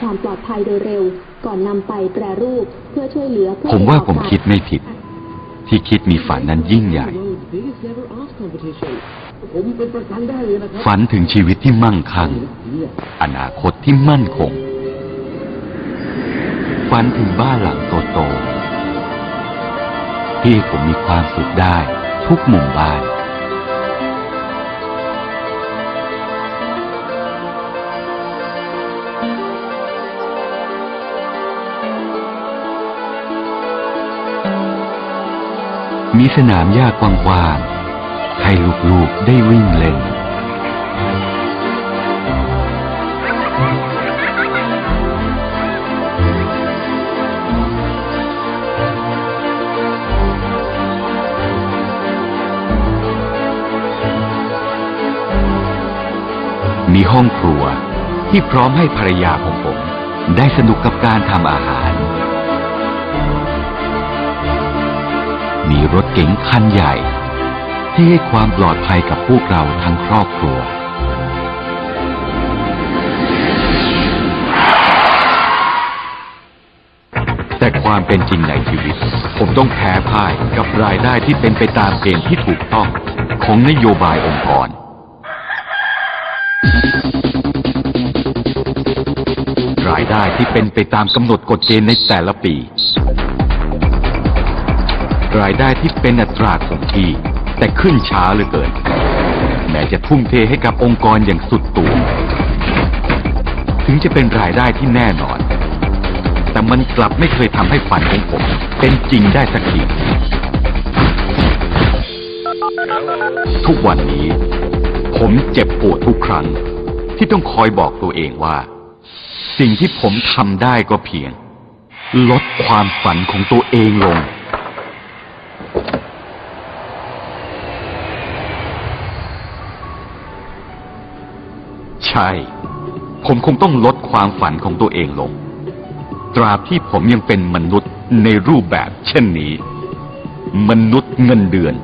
ความปลอดภัยโดยเร็ว ก่อนนำไปแปรรูปเพื่อช่วยเหลือผู้ผมว่าผมประกอบคิดไม่ผิด ที่คิดมีฝันนั้นยิ่งใหญ่ผมเป็นประกันได้เลยนะครับฝันถึงชีวิตที่มั่งคั่ง อนาคตที่มั่นคง ฝันถึงบ้านหลังโตๆที่ให้ผมมีความสุขได้ทุกมุมบ้าน มีสนามหญ้ากว้างๆให้ลูกๆได้วิ่งเล่น มีห้องครัวที่พร้อมให้ภรรยาของผม ได้สนุกกับการทำอาหาร รถเก๋งคันใหญ่ ที่ให้ความปลอดภัยกับพวกเราทั้งครอบครัว แต่ความเป็นจริงในชีวิต ผมต้องแพ้พ่ายกับรายได้ที่เป็นไปตามเกณฑ์ที่ถูกต้องของนโยบายองค์กรรายได้ที่เป็นไปตามกำหนดกฎเกณฑ์ในแต่ละปี รายได้ที่เป็นอัตราคงที่ แต่ขึ้นช้าเหลือเกิน แม้จะทุ่มเทให้กับองค์กรอย่างสุดตัว ถึงจะเป็นรายได้ที่แน่นอน แต่มันกลับไม่เคยทำให้ฝันของผม เป็นจริงได้สักทีทุกวันนี้ ผมเจ็บปวดทุกครั้ง ที่ต้องคอยบอกตัวเองว่า สิ่งที่ผมทำได้ก็เพียง ลดความฝันของตัวเองลง ช่ ผมคงต้องลดความฝันของตัวเองลง ตราบที่ผมยังเป็นมนุษย์ในรูปแบบเช่นนี้ มนุษย์เงินเดือน